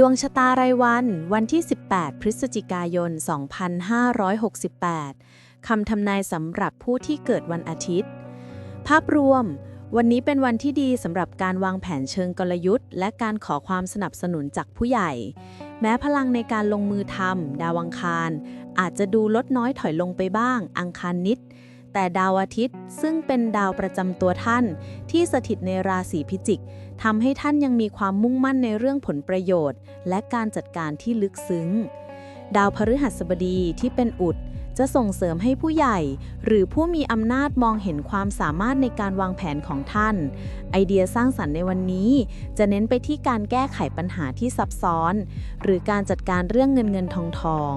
ดวงชะตารายวัน วันที่ 18 พฤศจิกายน 2568 คำทำนายสำหรับผู้ที่เกิดวันอาทิตย์ ภาพรวม วันนี้เป็นวันที่ดีสำหรับการวางแผนเชิงกลยุทธ์ และการขอความสนับสนุนจากผู้ใหญ่ แม้พลังในการลงมือทำดาวังคาร อาจจะดูลดน้อยถอยลงไปบ้าง อังคารนิด แต่ดาวอาทิตย์ซึ่งเป็นดาวประจำตัวท่าน ที่สถิตในราศีพิจิกทำให้ท่านยังมีความมุ่งมั่นในเรื่องผลประโยชน์ และการจัดการที่ลึกซึ้ง ดาวพฤหัสบดีที่เป็นอุด จะส่งเสริมให้ผู้ใหญ่ หรือผู้มีอำนาจมองเห็นความสามารถในการวางแผนของท่าน ไอเดียสร้างสรรค์ในวันนี้ จะเน้นไปที่การแก้ไขปัญหาที่ซับซ้อน หรือการจัดการเรื่องเงินเงินทองทอง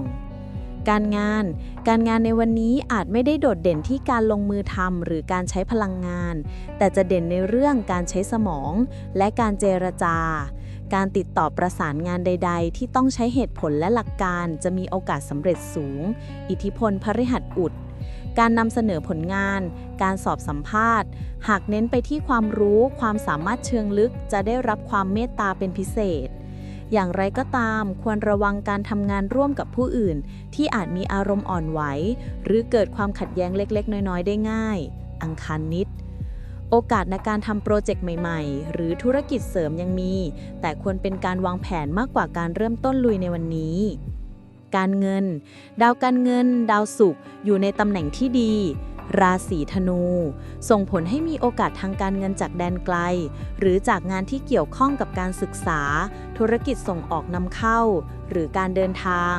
การงาน การงานในวันนี้อาจไม่ได้โดดเด่นที่การลงมือทำหรือการใช้พลังงาน แต่จะเด่นในเรื่องการใช้สมอง และการเจรจา การติดต่อประสานงานใด ๆ ที่ต้องใช้เหตุผลและหลักการจะมีโอกาสสำเร็จสูง อิทธิพลพฤหัสอุดการนำเสนอผลงาน การสอบสัมภาษณ์ หากเน้นไปที่ความรู้ ความสามารถเชิงลึกจะได้รับความเมตตาเป็นพิเศษ อย่างไรก็ตาม ควรระวังการทำงานร่วมกับผู้อื่น ที่อาจมีอารมณ์อ่อนไหว หรือเกิดความขัดแย้งเล็ก ๆ น้อยๆ ได้ง่าย อังคารนิด โอกาสในการทำโปรเจกต์ใหม่ ๆ หรือธุรกิจเสริมยังมี แต่ควรเป็นการวางแผนมากกว่าการเริ่มต้นลุยในวันนี้การเงิน ดาวการเงิน ดาวศุกร์อยู่ในตำแหน่งที่ดี ราศีธนู ส่งผลให้มีโอกาสทางการเงินจากแดนไกล หรือจากงานที่เกี่ยวข้องกับการศึกษา ธุรกิจส่งออกนำเข้า หรือการเดินทาง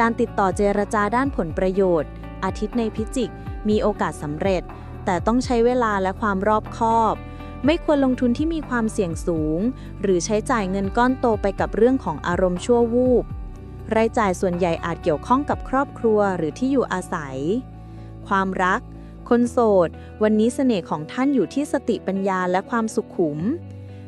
การติดต่อเจรจาด้านผลประโยชน์ อาทิตย์ในพิจิก มีโอกาสสำเร็จ แต่ต้องใช้เวลาและความรอบคอบไม่ควรลงทุนที่มีความเสี่ยงสูง หรือใช้จ่ายเงินก้อนโตไปกับเรื่องของอารมณ์ชั่ววูบ รายจ่ายส่วนใหญ่อาจเกี่ยวข้องกับครอบครัวหรือที่อยู่อาศัย ความรัก คนโสด วันนี้เสน่ห์ของท่านอยู่ที่สติปัญญาและความสุขขุม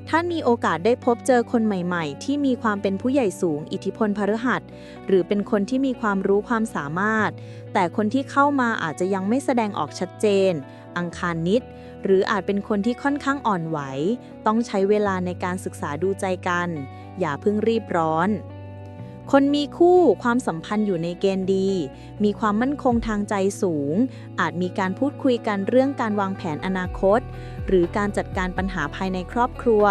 ท่านมีโอกาสได้พบเจอคนใหม่ๆ ที่มีความเป็นผู้ใหญ่สูง อิทธิพลพฤหัส หรือเป็นคนที่มีความรู้ความสามารถ แต่คนที่เข้ามาอาจจะยังไม่แสดงออกชัดเจน อังคารนิด หรืออาจเป็นคนที่ค่อนข้างอ่อนไหว ต้องใช้เวลาในการศึกษาดูใจกัน อย่าเพิ่งรีบร้อน คนมีคู่ความสัมพันธ์อยู่ในเกณฑ์ดี มีความมั่นคงทางใจสูง อาจมีการพูดคุยกันเรื่องการวางแผนอนาคต หรือการจัดการปัญหาภายในครอบครัว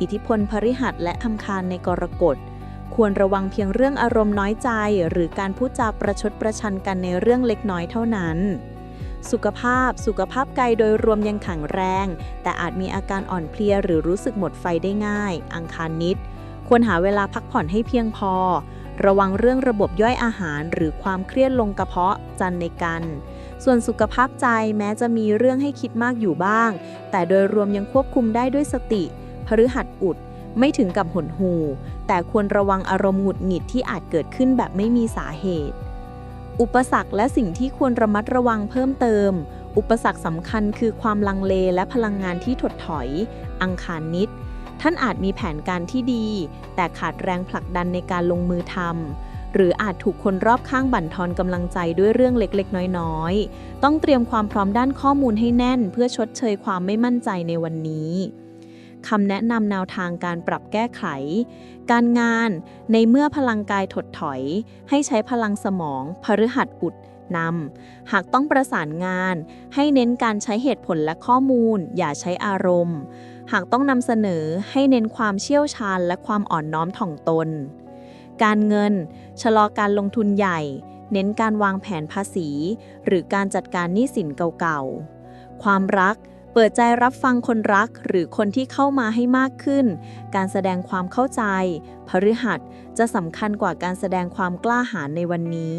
อิทธิพลพฤหัสและทำคารในกรกฎควรระวังเพียงเรื่องอารมณ์น้อยใจ หรือการพูดจาประชดประชันกันในเรื่องเล็กน้อยเท่านั้น สุขภาพ สุขภาพกายโดยรวมยังแข็งแรง แต่อาจมีอาการอ่อนเพลียหรือรู้สึกหมดไฟได้ง่าย อังคารนิด ควรหาเวลาพักผ่อนให้เพียงพอ ระวังเรื่องระบบย่อยอาหารหรือความเครียดลงกระเพาะจันในกัน ส่วนสุขภาพใจแม้จะมีเรื่องให้คิดมากอยู่บ้าง แต่โดยรวมยังควบคุมได้ด้วยสติ พฤหัสอุด ไม่ถึงกับหดหู แต่ควรระวังอารมณ์หงุดหงิดที่อาจเกิดขึ้นแบบไม่มีสาเหตุ อุปสรรคและสิ่งที่ควรระมัดระวังเพิ่มเติม อุปสรรคสำคัญคือความลังเลและพลังงานที่ถดถอย อังคารนิด ท่านอาจมีแผนการที่ดี แต่ขาดแรงผลักดันในการลงมือทำหรืออาจถูกคนรอบข้างบั่นทอนกำลังใจด้วยเรื่องเล็กๆ น้อยๆ ต้องเตรียมความพร้อมด้านข้อมูลให้แน่น เพื่อชดเชยความไม่มั่นใจในวันนี้คำแนะนำแนวทางการปรับแก้ไข การงานในเมื่อพลังกายถดถอย ให้ใช้พลังสมองพฤหัสอุดนำหากต้องประสานงาน ให้เน้นการใช้เหตุผลและข้อมูล อย่าใช้อารมณ์ หากต้องนำเสนอให้เน้นความเชี่ยวชาญและความอ่อนน้อมถ่อมตน การเงิน ชะลอการลงทุนใหญ่ เน้นการวางแผนภาษี หรือการจัดการหนี้สินเก่าๆ ความรัก เปิดใจรับฟังคนรักหรือคนที่เข้ามาให้มากขึ้น การแสดงความเข้าใจ พฤหัสจะสำคัญกว่าการแสดงความกล้าหาญในวันนี้